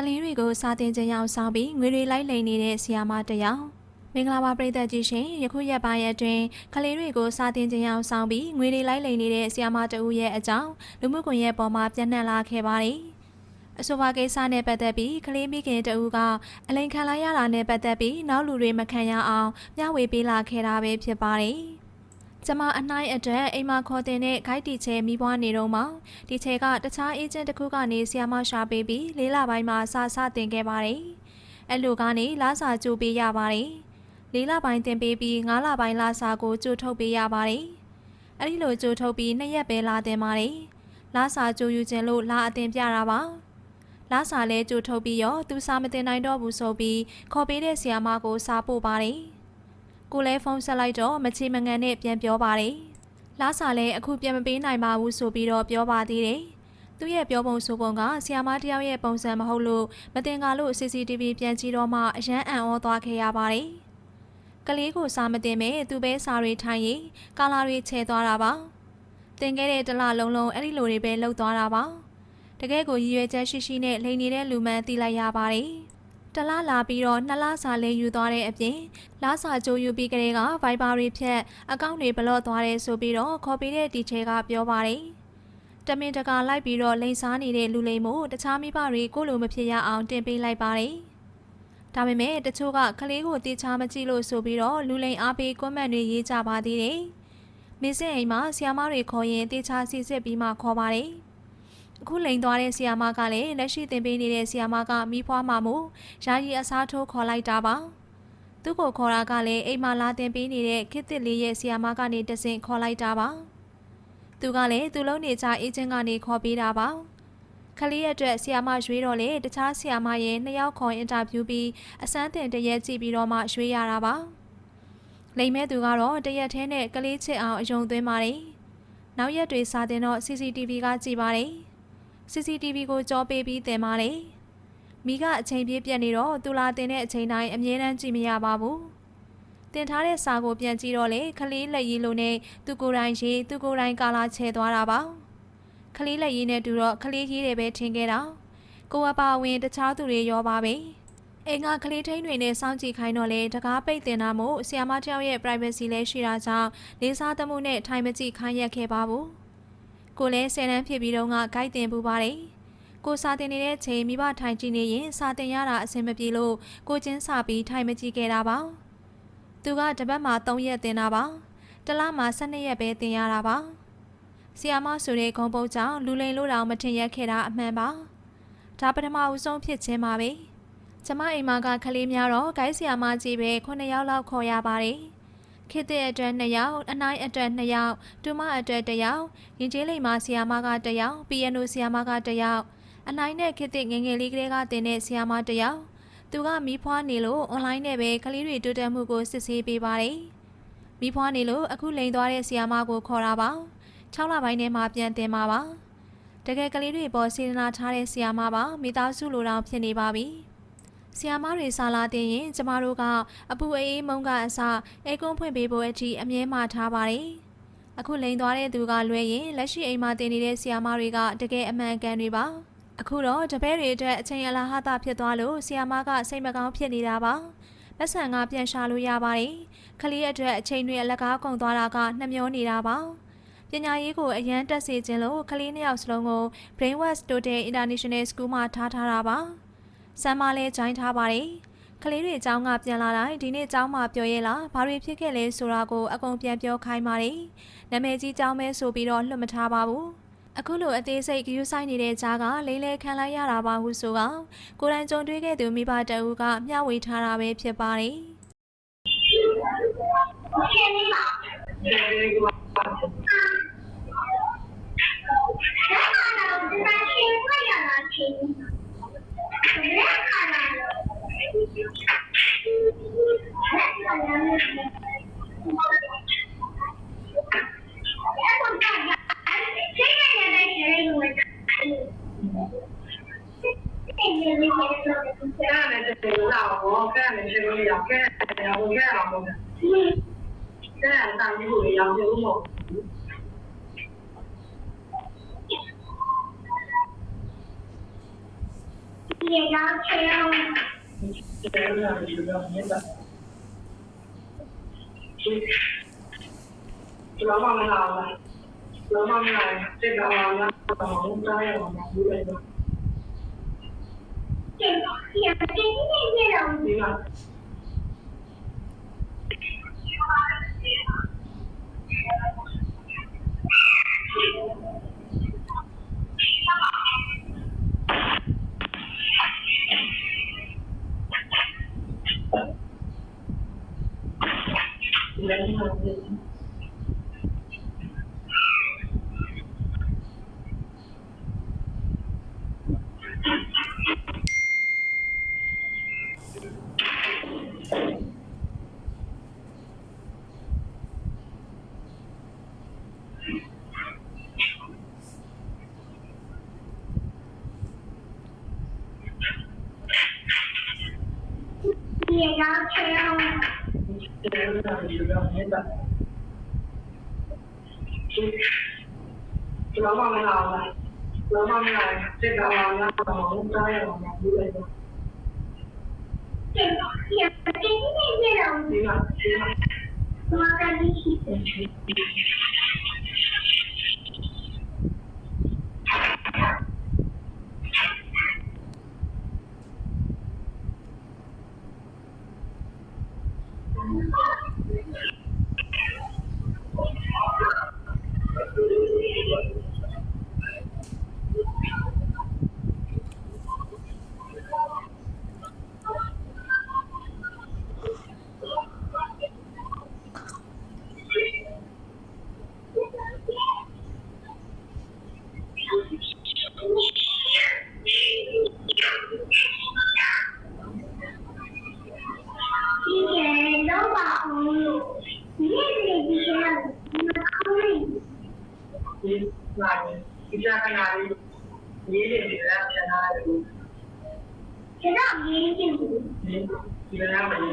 ကလေးတွေကိုစာသင်ခြင်းရောက်ဆောင်ပြီးငွေတွေလိုက်လိမ်နေတဲ့ဆီယာမတစ်ယောက်မင်္ဂလာပါပရိသတ်ကြီးရှင်ယခုရက်ပိုင်းအတွင်းကလေးတွေကိုစာသင်ခြင်းရောက်ဆောင်ပြီးငွေတွေလိုက်လိမ်နေတဲ့ဆီယာမတဦးရဲ့အကြောင်းလူမှုကွန်ရက်ပေါ်မှာပြန့်နှံ့လာခဲ့ပါတယ်အဆိုပါကိစ္စနဲ့ပတ်သက်ပြီးကလေးမိခင်တဦးကအလိန်ခံလိုက်ရတာနဲ့ပတ်သက်ပြီးနောက်လူတွေမခံရအောင်မျှဝေပေးလာခဲ့တာပဲဖြစ်ပါတယ် ကျမအနှိုင်းအတွက်အိမ်မခေါ်တင်တဲ့ဂိုက်တီချဲမိဘွားနေတော့မှဒီချဲကတခြားအေဂျင့်တစ်ခုကနေဆီယာမရှာပေးပြီးလေးလပိုင်းမှာစာစတင်ခဲ့ပါတယ်။အဲ့လိုကနေလာစာကြိုပေးရပါတယ်။လေးလပိုင်းတင်ပေးပြီးငါးလပိုင်းလာစာကိုကြိုထုတ်ပေးရပါတယ်။အဲ့ဒီလိုကြိုထုတ်ပြီးနှစ်ရက်ပဲလာတင်ပါတယ်။လာစာကြိုယူခြင်းလို့လာအတင်ပြတာပါ။လာစာလဲကြိုထုတ်ပြီးရောသူစာမတင်နိုင်တော့ဘူးဆိုပြီးခေါ်ပေးတဲ့ဆီယာမကိုစာပို့ပါတယ်။ ကိုလဲဖုန်းဆက်လိုက်တော့မချေမငန်နဲ့ပြန်ပြောပါတယ်။လာစာလဲအခုပြန်မပေးနိုင်ပါဘူးဆိုပြီးတော့ပြောပါသေးတယ်။သူ့ရဲ့ပြောပုံဆိုပုံကဆီယာမတယောက်ရဲ့ပုံစံမဟုတ်လို့မတင်ကားလို့ CCTV ပြန်ကြည့်တော့မှအရန်အံ့ဩသွားခဲ့ရပါတယ်။ကလေးကိုစာမတင်မဲ့သူပဲစာတွေထိုင်ရင်ကာလာတွေချဲသွားတာပါ။တင်ခဲ့တဲ့တလလုံးလုံးအဲ့ဒီလိုတွေပဲလှုပ်သွားတာပါ။တကယ်ကိုရည်ရွယ်ချက်ရှိရှိနဲ့လိန်နေတဲ့လူမှန်းသိလိုက်ရပါတယ်။ တလားလာပြီးတော့နှစ်လစာလေးယူသွားတဲ့အပြင်လာစာကြိုးယူပြီးကလေးက Viber တွေဖြတ်အကောင့်တွေဘလော့သွားတယ်ဆိုပြီးတော့ခေါ်ပေးတဲ့တီချဲကပြောပါတယ်တမင်တကာလိုက်ပြီးတော့လိန်စားနေတဲ့လူလိမ်မို့တခြားမိဘတွေကိုလိုမဖြစ်ရအောင်တင်ပေးလိုက်ပါတယ်ဒါပေမဲ့တချို့ကကလေးကိုတေချာမကြည့်လို့ဆိုပြီးတော့လူလိမ်အားပေးကွန်မန့်တွေရေးကြပါသေးတယ်မင်းစင်အိမ်မှာဆီယာမတွေခေါ်ရင်တေချာစီစစ်ပြီးမှခေါ်ပါတယ် အခုလိန်သွားတဲ့ဆီယာမကလည်းလက်ရှိတင်ပေးနေတဲ့ဆီယာမကမိဖွားမှမို့ယာယီအစားထိုးခေါ်လိုက်တာပါသူ့ကိုခေါ်တာကလည်းအိမ်မှာလာတင်ပေးနေတဲ့ခစ်တစ်လေးရဲ့ဆီယာမကနေတဆင့်ခေါ်လိုက်တာပါသူကလည်းသူ့လုံးနေကြအေဂျင့်ကနေခေါ်ပေးတာပါခလေးရဲ့အတွက်ဆီယာမရွေးတော့လေတခြားဆီယာမရဲ့နှစ်ယောက်ခေါ်အင်တာဗျူးပြီးအစမ်းတင်တရက်ကြည့်ပြီးတော့မှရွေးရတာပါလိမ်မဲသူကတော့တရက်ထဲနဲ့ကလေးချစ်အောင်အယုံသွင်းပါတယ်နောက်ရက်တွေစာတင်တော့ CCTV ကကြည့်ပါတယ် CCTV ကိုကြောပေးပြီးတင်ပါလေမိကအချိန်ပြည့်ပြတ်နေတော့သူလာတင်တဲ့အချိန်တိုင်းအမြဲတမ်းကြည့်မရပါဘူးတင်ထားတဲ့စာကိုပြန်ကြည့်တော့လေခလေးလက်ရည်လိုနဲ့သူကိုယ်တိုင်ရေးသူကိုယ်တိုင်ကာလာချဲသွားတာပါခလေးလက်ရည်နဲ့တူတော့ခလေးရေးတယ်ပဲထင်ခဲ့တာကိုအပါဝင်တခြားသူတွေရောပါပဲအိမ်ကကလေးထိန်တွေနဲ့စောင့်ကြည့်ခိုင်းတော့လေတကားပိတ်တင်တာမို့ဆီယာမတယောက်ရဲ့ privacy လည်းရှိတာကြောင့်လေးစားသမှုနဲ့ထိုင်မကြည့်ခိုင်းရက်ခဲ့ပါဘူး ကိုလည်းဆယ်တန်းဖြစ်ပြီးတော့ကဂိုက်တင်ပူပါတယ်။ကိုစာတင်နေတဲ့ချိန်မိဘထိုင်ကြည့်နေရင်စာတင်ရတာအဆင်မပြေလို့ကိုချင်းစာပြီးထိုင်မကြည့်ခဲ့တာပါ။သူကတပတ်မှာ3ရက်တင်တာပါ။တစ်လမှာ12ရက်ပဲတင်ရတာပါ။ဆီယာမဆိုတဲ့ဂုံပုတ်ကြောင့်လူလိန်လို့တောင်မထင်ရက်ခဲ့တာအမှန်ပါ။ဒါပထမဦးဆုံးဖြစ်ခြင်းပါပဲ။ကျမအိမ်မကကလေးများတော့ဂိုင်းဆီယာမကြီးပဲ9ယောက်လောက်ခေါ်ရပါတယ်။ ခေတ္တအတွက်2ယောက်အနိုင်အတွက်2ယောက်ဒူမအတွက်1ယောက်ရင်ကျေးလိမ်မာဆီယာမက1ယောက်ပီယနိုဆီယာမက1ယောက်အနိုင်နဲ့ခေတ္တငငယ်လေးကလေးကတင်တဲ့ဆီယာမ1ယောက်သူကမီးဖွားနေလို့အွန်လိုင်းနဲ့ပဲကလေးတွေတိုးတက်မှုကိုစစ်ဆေးပေးပါတယ်မီးဖွားနေလို့အခုလိန်သွားတဲ့ဆီယာမကိုခေါ်တာပါ6လပိုင်းထဲမှာပြန်တင်ပါပါတကယ်ကလေးတွေပေါ်စေတနာထားတဲ့ဆီယာမပါမိသားစုလိုတောင်ဖြစ်နေပါပြီ ဆီယာမတွေစာလာတင်ရင်ကျမတို့ကအပူအေးမုံကအစအေကွန်းဖွင့်ပေးဖို့အထိအမြဲမှထားပါတယ်။အခုလိန်သွားတဲ့သူကလွဲရင်လက်ရှိအိမ်မှာတင်နေတဲ့ဆီယာမတွေကတကယ်အမှန်ကန်တွေပါ။အခုတော့တပည့်တွေအတွက်အချိန်အလားဟတာဖြစ်သွားလို့ဆီယာမကစိတ်မကောင်းဖြစ်နေတာပါ။လက်ဆန်ကပြန်ရှာလို့ရပါတယ်။ခလေးအတွက်အချိန်တွေအလကားကုန်သွားတာကနှမျောနေတာပါ။ပညာရေးကိုအရန်တက်စေခြင်းလို့ကလေးနှစ်ယောက်စလုံးကို Brainwash Total International School မှာထားထားတာပါ။ ဆမ်မလည်းဂျိုင်းထားပါတယ်။ကလေးတွေအကြောင်းကပြန်လာတိုင်းဒီနေ့အကြောင်းမှပြောရဲလားဘာတွေဖြစ်ခဲ့လဲဆိုတာကိုအကုန်ပြန်ပြောခိုင်းပါတယ်။နာမည်ကြီးအကြောင်းပဲဆိုပြီးတော့လွတ်မထားပါဘူး။အခုလိုအသေးစိတ်ဂရုစိုက်နေတဲ့ကြားကလိမ့်လဲခံလိုက်ရတာပါဟုဆိုကကိုယ်တိုင်ကြုံတွေ့ခဲ့သူမိဘတအူကမျှဝေထားတာပဲဖြစ်ပါတယ်။။ 老妈没来了，老妈没来，这个啊，那我们家要忙不来的，这也给你也了。明白？ 也要吃哦。这个样子是要明白？老妈没来了， 对，对，对，谢谢老师。nhiều đó theo chị bảo mong là bảo mong là cái bảo mong là bảo mong tới là bảo mong tới chị giờ cái này như là mà cái gì လာတယ်ဒီလက္ခဏာလေးရေးတယ်ဒီလက္ခဏာလေးကျွန်တော်မြင်ကြည့်ဒီလက္ခဏာလေး